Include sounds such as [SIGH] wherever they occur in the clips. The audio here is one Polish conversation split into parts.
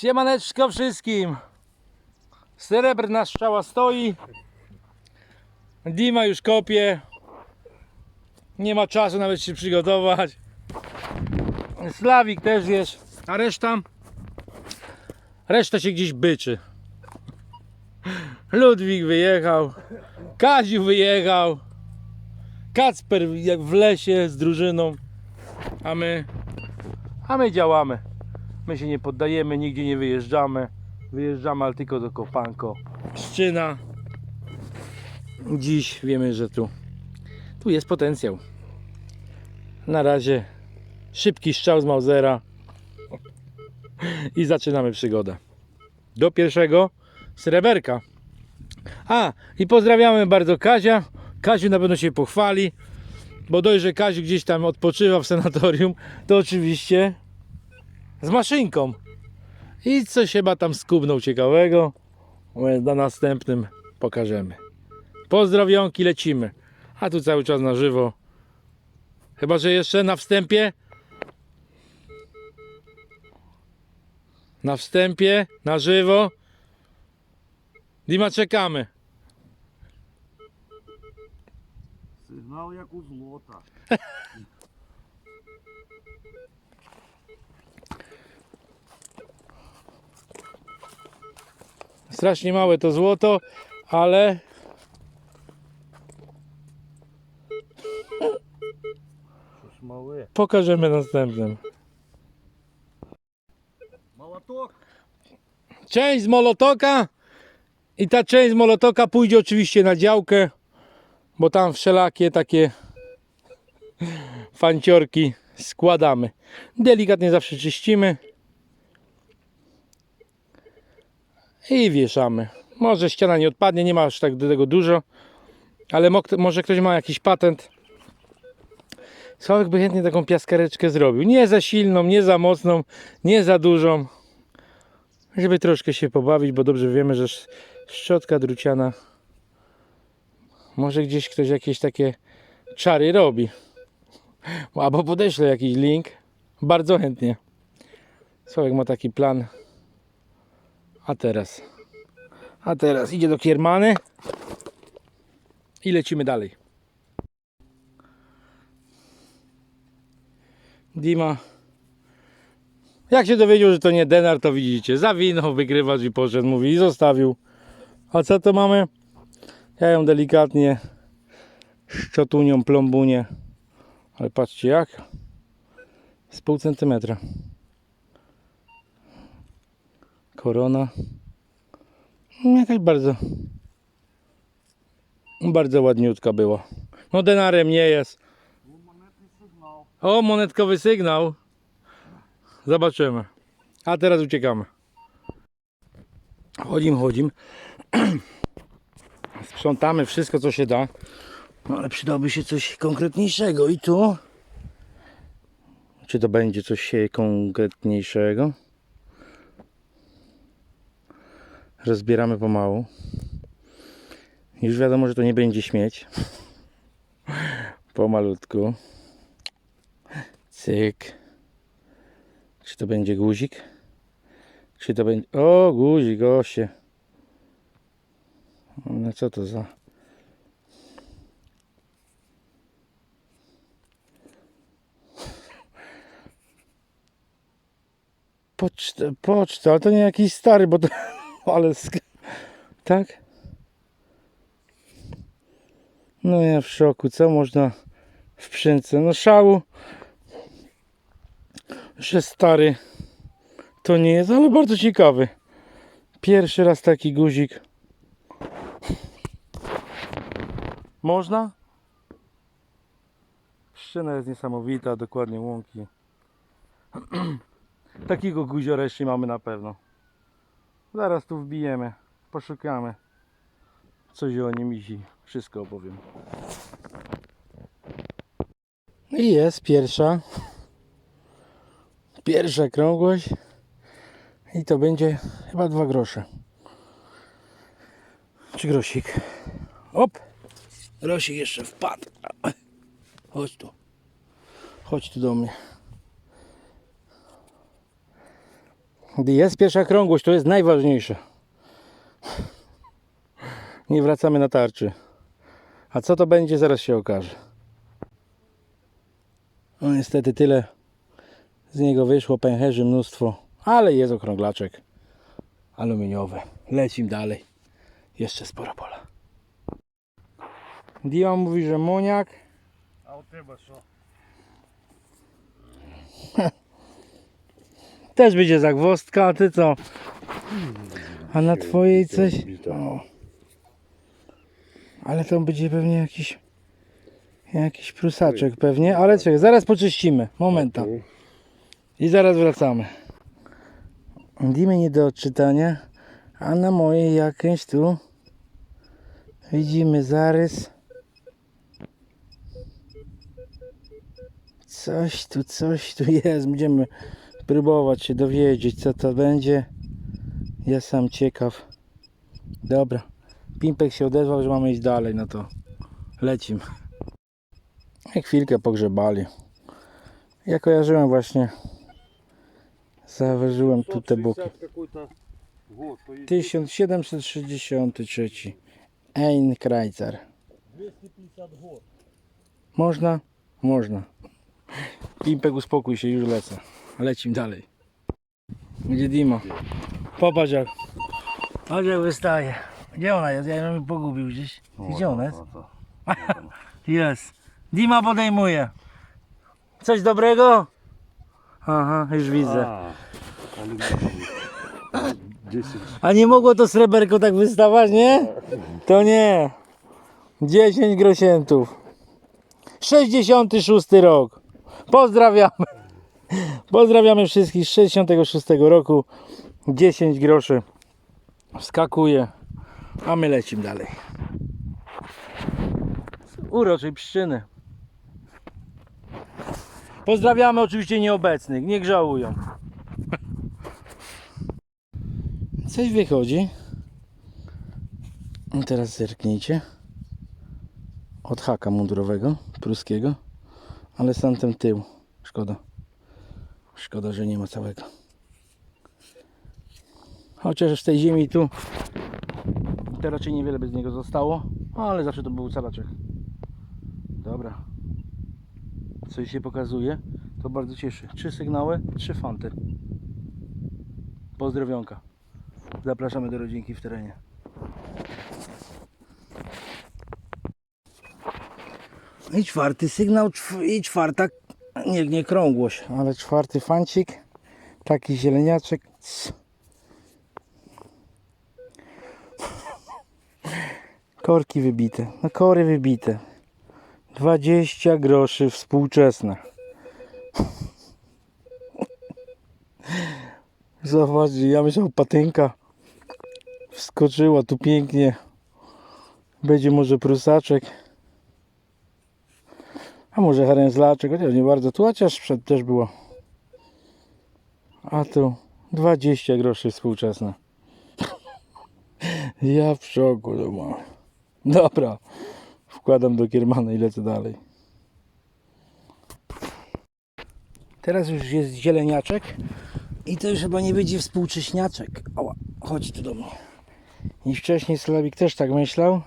Siemaneczko wszystkim. Srebrna strzała stoi. Dima już kopie. Nie ma czasu nawet się przygotować. Slawik też jest. A reszta? Reszta się gdzieś byczy. Ludwik wyjechał. Kaziu wyjechał. Kacper w lesie z drużyną. A my, a my działamy. My się nie poddajemy, nigdzie nie wyjeżdżamy. Wyjeżdżamy ale tylko do Kopanko. Szczyna. Dziś wiemy, że tu, tu jest potencjał. Na razie szybki strzał z Mausera i zaczynamy przygodę. Do pierwszego sreberka. A, i pozdrawiamy bardzo Kazia. Kaziu na pewno się pochwali, bo dość, że Kaziu gdzieś tam odpoczywa w sanatorium, to oczywiście z maszynką. I coś chyba tam skubnął ciekawego. Na następnym pokażemy. Pozdrowionki, lecimy. A tu cały czas na żywo. Chyba, że jeszcze na wstępie. Na wstępie, na żywo. Dima, czekamy. Sygnał jak u złota. [LAUGHS] Strasznie małe to złoto, ale pokażemy następnym. Część z Molotoka i ta część z Molotoka pójdzie oczywiście na działkę, bo tam wszelakie takie [LAUGHS] fanciorki składamy. Delikatnie zawsze czyścimy i wieszamy. Może ściana nie odpadnie, nie ma aż tak do tego dużo, ale mo- może ktoś ma jakiś patent. Sławek by chętnie taką piaskareczkę zrobił. Nie za silną, nie za mocną, nie za dużą żeby troszkę się pobawić, bo dobrze wiemy, że sz- szczotka druciana może gdzieś ktoś jakieś takie czary robi. [LAUGHS] Albo podeślę jakiś link. Bardzo chętnie. Sławek ma taki plan. A teraz. A teraz idzie do kiermany. I lecimy dalej. Dima jak się dowiedział, że to nie denar, to widzicie, zawinął wygrywacz i poszedł, mówi i zostawił. A co to mamy? Ja ją delikatnie szczotunią plombunię. Ale patrzcie jak. Z pół centymetra. Korona. Mm, jakaś bardzo bardzo ładniutka była. No denarem nie jest. O, monetkowy sygnał. Zobaczymy. A teraz uciekamy. Chodzimy, chodzimy. [CLEARS THROAT] Sprzątamy wszystko, co się da. No ale przydałoby się coś konkretniejszego. I tu. Czy to będzie coś konkretniejszego? Rozbieramy pomału. Już wiadomo, że to nie będzie śmieć. Pomalutku. Cyk. Czy to będzie guzik? Czy to będzie... O, guzik, osie. No co to za... Poczta, poczta, ale to nie jakiś stary, bo to... [LAUGHS] Ale... Tak? No ja w szoku, co można w przynce? No szału że stary to nie jest, ale bardzo ciekawy. Pierwszy raz taki guzik. Można? Szczyna jest niesamowita, dokładnie łąki. [CLEARS THROAT] Takiego guzioreszki mamy na pewno. Zaraz tu wbijemy, poszukamy. Coś o nim i wszystko opowiem. I jest pierwsza Pierwsza krągłość i to będzie chyba dwa grosze. Czy grosik? Op! Grosik jeszcze wpadł. Chodź tu. Chodź tu do mnie. Jest pierwsza krągłość, to jest najważniejsze. Nie wracamy na tarczy. A co to będzie, zaraz się okaże. No niestety tyle z niego wyszło, pęcherzy mnóstwo, ale jest okrąglaczek aluminiowy. Lecim dalej. Jeszcze sporo pola. Dio mówi, że moniak. A o ty, [LAUGHS] Też będzie zagwozdka, a ty co? A na twojej coś? O. Ale to będzie pewnie jakiś jakiś prusaczek pewnie, ale czekaj, zaraz poczyścimy. Momenta. I zaraz wracamy. Dimy nie do odczytania, a na mojej jakieś tu widzimy zarys. Coś tu, coś tu jest. Będziemy spróbować się dowiedzieć co to będzie. Ja sam ciekaw. Dobra, Pimpek się odezwał, że mamy iść dalej, no to lecimy. I chwilkę pogrzebali. Ja kojarzyłem właśnie, zaważyłem tu te buki. 1763 Ein Krajcar. Można? Można. Pimpek uspokój się, już lecę. Lecimy dalej. Gdzie Dima? Popatrz jak. Patrz jak wystaje. Gdzie ona jest? Ja ją pogubił gdzieś. Gdzie ona jest? [LAUGHS] Jest. Dima podejmuje. Coś dobrego? Aha, już widzę. A nie mogło to sreberko tak wystawać, nie? To nie. 10 grosiętów. 66 rok. Pozdrawiamy. Pozdrawiamy wszystkich z 66 roku. 10 groszy. Wskakuje. A my lecimy dalej. Z uroczej pszczyny. Pozdrawiamy oczywiście nieobecnych. Niech żałują. Coś wychodzi. Teraz zerknijcie. Od haka mundurowego, pruskiego. Ale sam ten tył. Szkoda. Szkoda, że nie ma całego. Chociaż w tej ziemi tu to raczej niewiele by z niego zostało. Ale zawsze to był calaczek. Dobra. Coś się pokazuje. To bardzo cieszy. Trzy sygnały, trzy fanty. Pozdrowionka. Zapraszamy do rodzinki w terenie. I czwarty sygnał, i czwarta, nie, nie krągłość, ale czwarty fancik, taki zieleniaczek. Korki wybite, no kory wybite. 20 groszy współczesne. Zobacz, ja myślałem patynka wskoczyła tu pięknie. Będzie może prusaczek. A może haręzlaczek, chociaż nie bardzo. Tu chociaż przed też było. A tu 20 groszy współczesne. [LAUGHS] Ja w szoku to mam. Dobra. Wkładam do kiermana i lecę dalej. Teraz już jest zieleniaczek. I to już chyba nie będzie współcześniaczek. Oła, chodź tu do mnie. I wcześniej Slawik też tak myślał.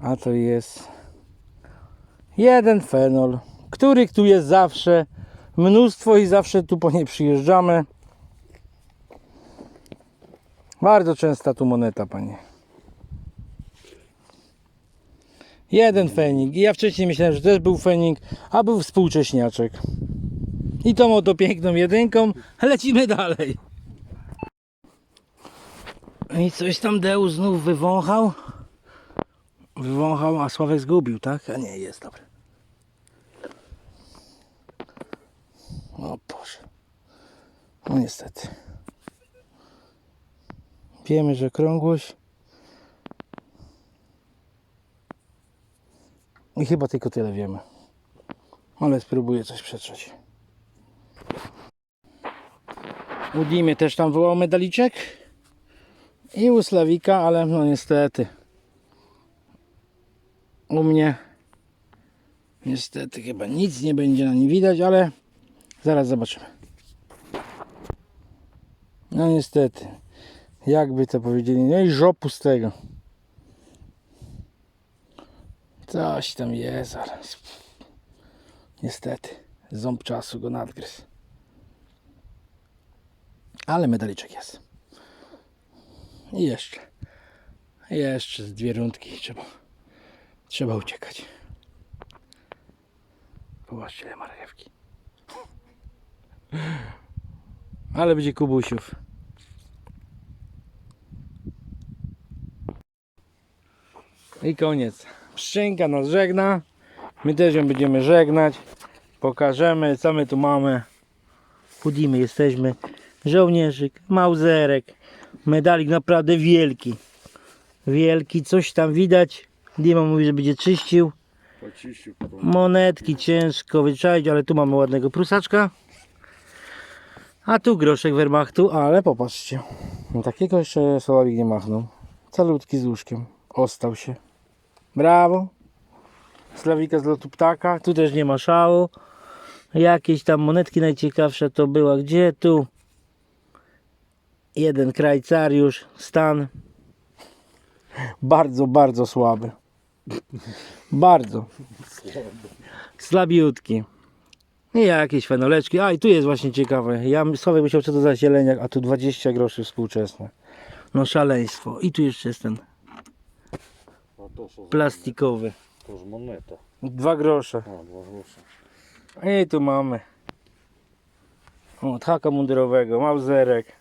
A to jest jeden fenol, który tu jest zawsze. Mnóstwo i zawsze tu po nie przyjeżdżamy. Bardzo częsta tu moneta, panie. Jeden fenik. I ja wcześniej myślałem, że też był fenik, a był współcześniaczek. I tą oto piękną jedynką lecimy dalej. I coś tam Deus znów wywąchał. Wywąchał, a Sławek zgubił, tak? A nie, jest dobry. O Boże. No niestety. Wiemy, że krągłość. I chyba tylko tyle wiemy. Ale spróbuję coś przetrzeć. U też tam wołał medaliczek. I u Slawika, ale no niestety. U mnie niestety chyba nic nie będzie na nim widać, ale zaraz zobaczymy. No niestety. Jakby to powiedzieli. No i żo pustego. Coś tam jest zaraz. Niestety. Ząb czasu go nadgryzł. Ale medaliczek jest. I jeszcze. Jeszcze z dwie rundki trzeba. Trzeba uciekać. Popatrzcie ile marchewki. Ale będzie kubusiów. I koniec. Szczęka nas żegna. My też ją będziemy żegnać. Pokażemy co my tu mamy. Chudzimy jesteśmy. Żołnierzyk, mauzerek. Medalik naprawdę wielki. Wielki, coś tam widać. Dima mówi, że będzie czyścił. Monetki ciężko wyczaić, ale tu mamy ładnego prusaczka. A tu groszek Wehrmachtu, ale popatrzcie. No takiego jeszcze Solawik nie machnął. Calutki z łóżkiem. Ostał się. Brawo. Slawika z lotu ptaka. Tu też nie ma szału. Jakieś tam monetki najciekawsze to była. Gdzie tu? Jeden krajcariusz. Stan. Bardzo, bardzo słaby. Bardzo. słabiutki Nie jakieś fenoleczki. A i tu jest właśnie ciekawe. Ja sobie musiał co to za zieleniak, a tu 20 groszy współczesne. No szaleństwo. I tu jeszcze jest ten no, plastikowy. To już moneta. Dwa grosze. A, dwa grosze. I tu mamy. O, haka mundurowego, mauzerek.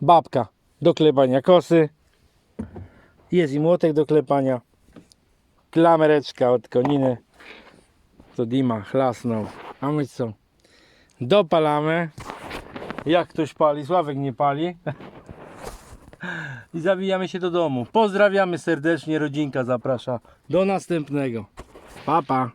Babka do klebania kosy. Jest i młotek do klepania. Klamereczka od koniny. To Dima chlasnął. A my co? Dopalamy. Jak ktoś pali, Sławek nie pali. [LAUGHS] I zabijamy się do domu. Pozdrawiamy serdecznie, rodzinka zaprasza. Do następnego. Pa, pa.